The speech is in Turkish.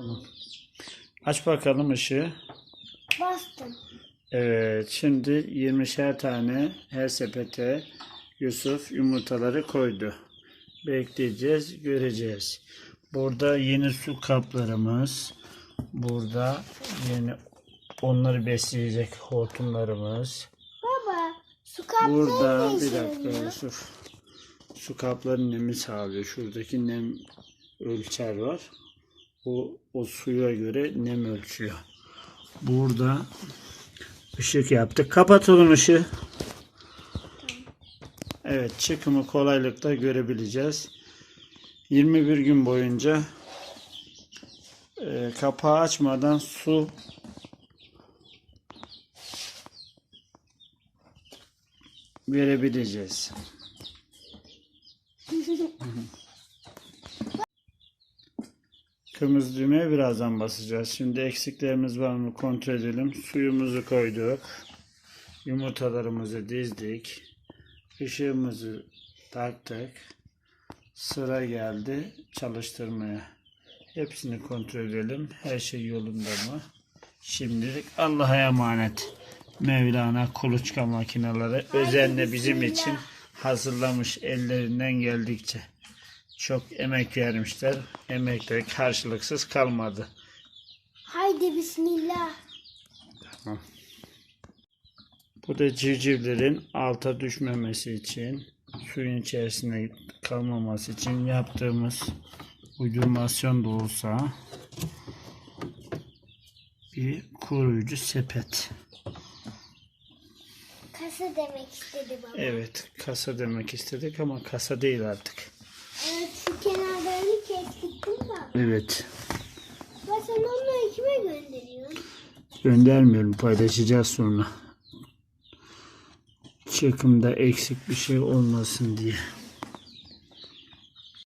Tamam. Aç bakalım ışığı. Bastım. Evet, şimdi 20'şer tane her sepete Yusuf yumurtaları koydu. Bekleyeceğiz, göreceğiz. Burada yeni su kaplarımız, burada yeni onları besleyecek hortumlarımız. Baba su kapları Burada ne bir dakika? Yusuf. Su kapları nemi sağlıyor. Şuradaki nem ölçer var. O, o suya göre nem ölçüyor. Burada ışık yaptık. Kapatalım ışığı. Evet çıkımı kolaylıkla görebileceğiz. 21 gün boyunca e, kapağı açmadan su verebileceğiz. Kırmızı düğmeye birazdan basacağız. Şimdi eksiklerimiz var mı kontrol edelim. Suyumuzu koyduk. Yumurtalarımızı dizdik. Işığımızı taktık. Sıra geldi çalıştırmaya. Hepsini kontrol edelim. Her şey yolunda mı? Şimdilik Allah'a emanet. Mevlana kuluçka makineleri özenle bizim için hazırlamış ellerinden geldikçe. Çok emek vermişler. Emekleri karşılıksız kalmadı. Haydi bismillah. Bu da civcivlerin alta düşmemesi için, suyun içerisinde kalmaması için yaptığımız uydurmasyon da olsa bir koruyucu sepet. Kasa demek istedi baba. Evet, kasa demek istedik ama kasa değil artık. Evet, Baba sen onları kime gönderiyorsun? göndermiyorum, paylaşacağız sonra. Çıkımda eksik bir şey olmasın diye.